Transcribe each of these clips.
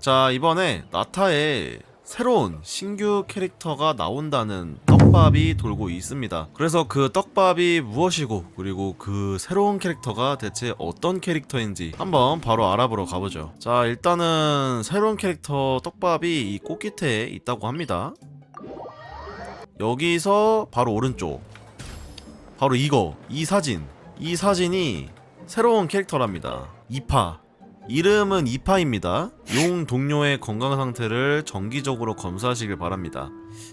자 이번에 나타에 새로운 신규 캐릭터가 나온다는 떡밥이 돌고 있습니다. 그래서 그 떡밥이 무엇이고 그리고 그 새로운 캐릭터가 대체 어떤 캐릭터인지 한번 바로 알아보러 가보죠. 자 일단은 새로운 캐릭터 떡밥이 이 꽃깃에 있다고 합니다. 여기서 바로 오른쪽 바로 이거 이 사진 이 사진이 새로운 캐릭터랍니다. 이파 이름은 이파입니다. 용 동료의 건강 상태를 정기적으로 검사하시길 바랍니다.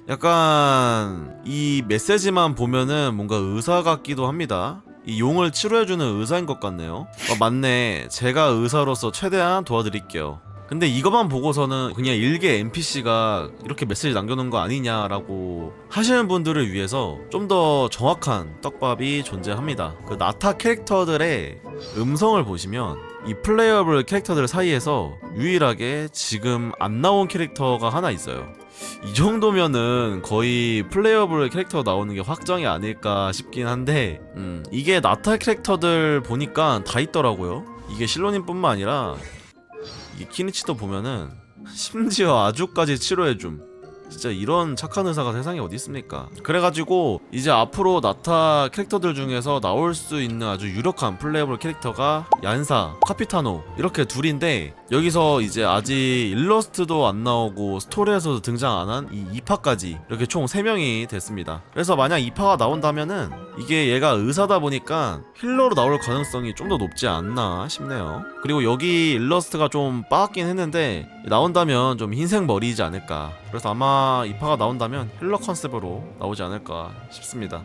약간 이 메시지만 보면은 뭔가 의사 같기도 합니다. 이 용을 치료해주는 의사인 것 같네요. 어, 맞네. 제가 의사로서 최대한 도와드릴게요. 근데 이것만 보고서는 그냥 일개 NPC가 이렇게 메시지 남겨놓은 거 아니냐라고 하시는 분들을 위해서 좀 더 정확한 떡밥이 존재합니다. 그 나타 캐릭터들의 음성을 보시면 이 플레이어블 캐릭터들 사이에서 유일하게 지금 안 나온 캐릭터가 하나 있어요. 이 정도면은 거의 플레이어블 캐릭터 나오는 게 확정이 아닐까 싶긴 한데, 음, 이게 나타 캐릭터들 보니까 다 있더라고요. 이게 실로님뿐만 아니라 이 키니치도 보면은 심지어 아주까지 치료해줌. 진짜 이런 착한 의사가 세상에 어디 있습니까? 그래가지고 이제 앞으로 나타 캐릭터들 중에서 나올 수 있는 아주 유력한 플레이어블 캐릭터가 얀사, 카피타노 이렇게 둘인데 여기서 이제 아직 일러스트도 안 나오고 스토리에서도 등장 안 한이 이파까지 이렇게 총 3명이 됐습니다. 그래서 만약 이파가 나온다면은 이게 얘가 의사다 보니까 힐러로 나올 가능성이 좀 더 높지 않나 싶네요. 그리고 여기 일러스트가 좀 빠았긴 했는데 나온다면 좀 흰색 머리이지 않을까. 그래서 아마 이파가 나온다면 힐러 컨셉으로 나오지 않을까 싶습니다.